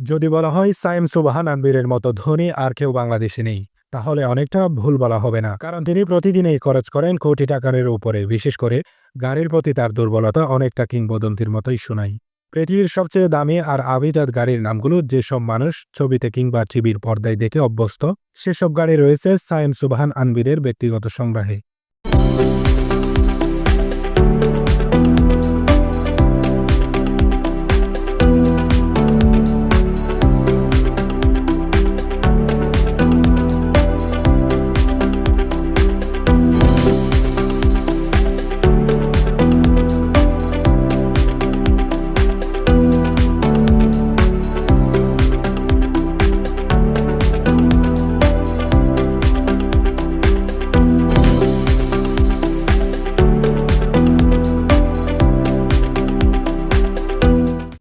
যদি বলা হয় সাইম সুবাহান আনবিরের মতো ধনী আর কেউ বাংলাদেশে নেই, তাহলে অনেকটা ভুল বলা হবে না। কারণ তিনি প্রতিদিনই খরচ করেন কোটি টাকার উপরে, বিশেষ করে গাড়ির প্রতি তার দুর্বলতা অনেকটা কিংবদন্তির মতোই শোনায়। পৃথিবীর সবচেয়ে দামি আর আভিজাত গাড়ির নামগুলো যেসব মানুষ ছবিতে কিংবা টিভির পর্দায় দেখে অভ্যস্ত, সেসব গাড়ি রয়েছে সাইম সুবাহান আনবিরের ব্যক্তিগত সংগ্রহে।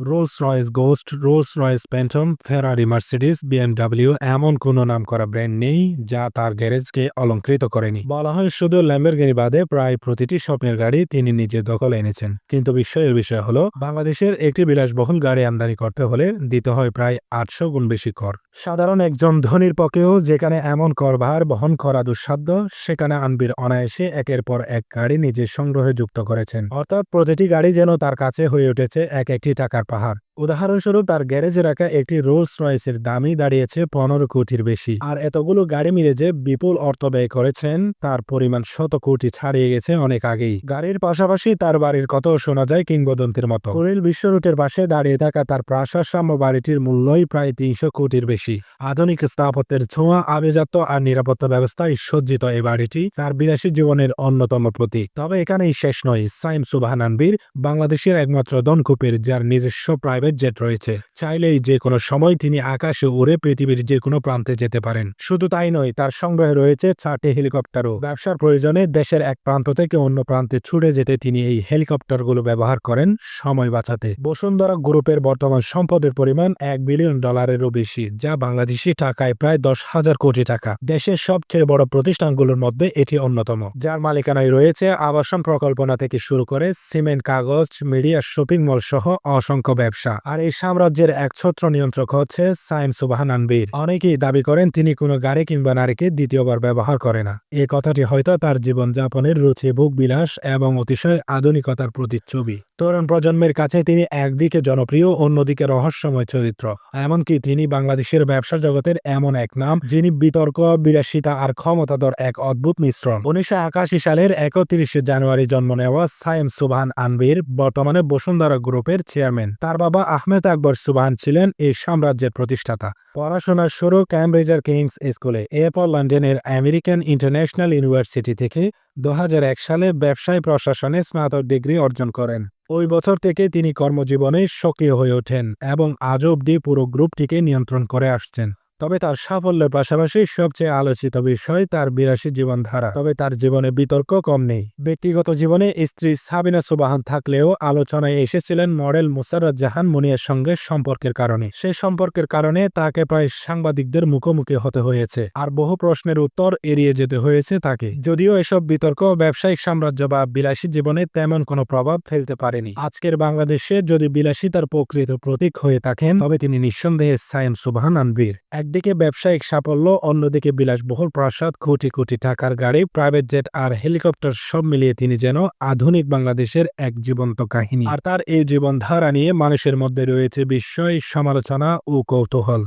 Rolls Royce ghost Rolls Royce phantom Ferrari Mercedes BMW এমন কোনো নাম করা ব্র্যান্ড নেই যা তার গ্যারেজকে অলঙ্কৃত করেনি। বলা হয় শুধু ল্যাম্বরগিনি বাদে প্রায় প্রতিটি স্বপ্নের গাড়ি তিনি নিজে দখল এনেছেন। কিন্তু বিস্ময়ের বিষয় হলো, বাংলাদেশের একটি বিলাসবহুল গাড়ি আমদানি করতে হলে দিতে হয় প্রায় আটশো গুণ বেশি কর। সাধারণ একজন ধনীর পক্ষেও যেখানে এমন করভার বহন করা দুঃসাধ্য, সেখানে আনবির অনায়াসে একের পর এক গাড়ি নিজের সংগ্রহে যুক্ত করেছেন। অর্থাৎ প্রতিটি গাড়ি যেন তার কাছে হয়ে উঠেছে এক একটি টাকার পাহাড়। পাহাড় উদাহরণস্বরূপ, তার গ্যারেজে রাখা একটি রোলস রয়েসের দামই দাঁড়িয়েছে পনেরো কোটির বেশি। আর এতগুলো গাড়ি মিলে যে বিপুল অর্থ ব্যয় করেছেন, তার পরিমাণ শত কোটি ছাড়িয়ে গেছে অনেক আগেই। গাড়ির পাশাপাশি তার বাড়ির কথাও শোনা যায় কিংবদন্তির মতো। কুড়িল বিশ্ব রুটের পাশে দাঁড়িয়ে থাকা তার প্রাসাসাম্য বাড়িটির মূল্যই প্রায় তিনশো কোটির বেশি। আধুনিক স্থাপত্যের ছোঁয়া, আভিজাত্য আর নিরাপত্তা ব্যবস্থায় সজ্জিত এই বাড়িটি তার বিলাসী জীবনের অন্যতম প্রতীক। তবে এখানেই শেষ নয়, সাইম সুবাহান আনবির বাংলাদেশের একমাত্র দনকুপের যার নিজস্ব প্রাইভেট জেট রয়েছে। চাইলেই যে কোনো সময় তিনি আকাশে উড়ে পৃথিবীর যে কোনো প্রান্তে যেতে পারেন। শুধু তাই নয়, তার সংগ্রহে রয়েছে চারটি হেলিকপ্টারও। ব্যবসার প্রয়োজনে দেশের এক প্রান্ত থেকে অন্য প্রান্তে ছুটে যেতে তিনি এই হেলিকপ্টারগুলো ব্যবহার করেন সময় বাঁচাতে। বসুন্ধরা গ্রুপের বর্তমান সম্পদের পরিমাণ এক বিলিয়ন ডলারেরও বেশি, যা বাংলাদেশি টাকায় প্রায় দশ হাজার কোটি টাকা। দেশের সবচেয়ে বড় প্রতিষ্ঠানগুলোর মধ্যে এটি অন্যতম। যার মালিকানায় রয়েছে আবাসন প্রকল্পনা থেকে শুরু করে সিমেন্ট, কাগজ, মিডিয়া, শপিং মল সহ অসংখ্য ব্যবসা। আর এই সাম্রাজ্যের এক ছত্র নিয়ন্ত্রক হচ্ছে সাইম সুবাহান আনবির অনেকেই দাবি করেন তিনি কোনো গাড়ি কিংবা নারীকে দ্বিতীয়বার ব্যবহার করে না। এ কথাটি হয়তো তার জীবনযাপনের রুচি ভোগ বিলাস এবং অতিশয় আধুনিকতার প্রতিচ্ছবি। তরুণ প্রজন্মের কাছে তিনি একদিকে জনপ্রিয়, অন্যদিকে রহস্যময় চরিত্র। এমনকি তিনি বাংলাদেশের ব্যবসা জগতের এমন এক নাম, যিনি বিতর্ক, বিলাসিতা আর ক্ষমতাধর এক অদ্ভুত মিশ্রণ। উনিশশো একাশি সালের একত্রিশে জানুয়ারি জন্ম নেওয়া সাইম সুবহান আনবির বর্তমানে বসুন্ধরা গ্রুপের চেয়ারম্যান। তার বাবা আহমেদ আকবর সুবহান ছিলেন এই সাম্রাজ্যের প্রতিষ্ঠাতা। পড়াশোনার শুরু ক্যামব্রিজের কিংস স্কুলে, এরপর লন্ডনের আমেরিকান ইন্টারন্যাশনাল ইউনিভার্সিটি থেকে দু হাজার এক সালে ব্যবসায় প্রশাসনে স্নাতক ডিগ্রি অর্জন করেন। ওই বছর থেকে তিনি কর্মজীবনে সক্রিয় হয়ে ওঠেন এবং আজ অবধি পুরো গ্রুপটিকে নিয়ন্ত্রণ করে আসছেন। তবে তার সাফল্যের পাশাপাশি সবচেয়ে আলোচিত বিষয় তার বিরাশী জীবনধারা। তবে তার জীবনে বিতর্ক কম নেই। ব্যক্তিগত জীবনে স্ত্রী সাবিনা সুবাহান থাকলেও আলোচনায় এসেছিলেন মডেল মুসারত জাহান মুনিয়ার সঙ্গে সম্পর্কের কারণে। সে সম্পর্কের কারণে তাকে প্রায় সাংবাদিকদের মুখোমুখি হতে হয়েছে। আর বহু প্রশ্নের উত্তর এড়িয়ে যেতে হয়েছে তাকে। যদিও এসব বিতর্ক ব্যবসায়িক সাম্রাজ্য বা বিলাসী জীবনে তেমন কোনো প্রভাব ফেলতে পারেনি। আজকের বাংলাদেশে যদি বিলাসিতার প্রকৃত প্রতীক হয়ে থাকেন, তবে তিনি নিঃসন্দেহে সায়েম সুবাহান আনবীর। একদিকে ব্যবসায়িক সাফল্য, অন্যদিকে বিলাসবহুল প্রাসাদ, কোটি কোটি টাকার গাড়ি প্রাইভেট জেট আর হেলিকপ্টার সব মিলিয়ে তিনি যেন আধুনিক বাংলাদেশের এক জীবন্ত কাহিনী। আর তার এই জীবনধারা নিয়ে মানুষের মধ্যে রয়েছে বিস্ময়, সমালোচনা ও কৌতূহল।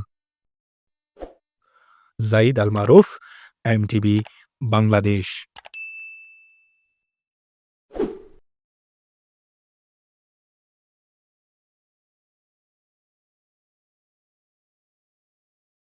জাইদ আল মারুফ এমটিভি বাংলাদেশ।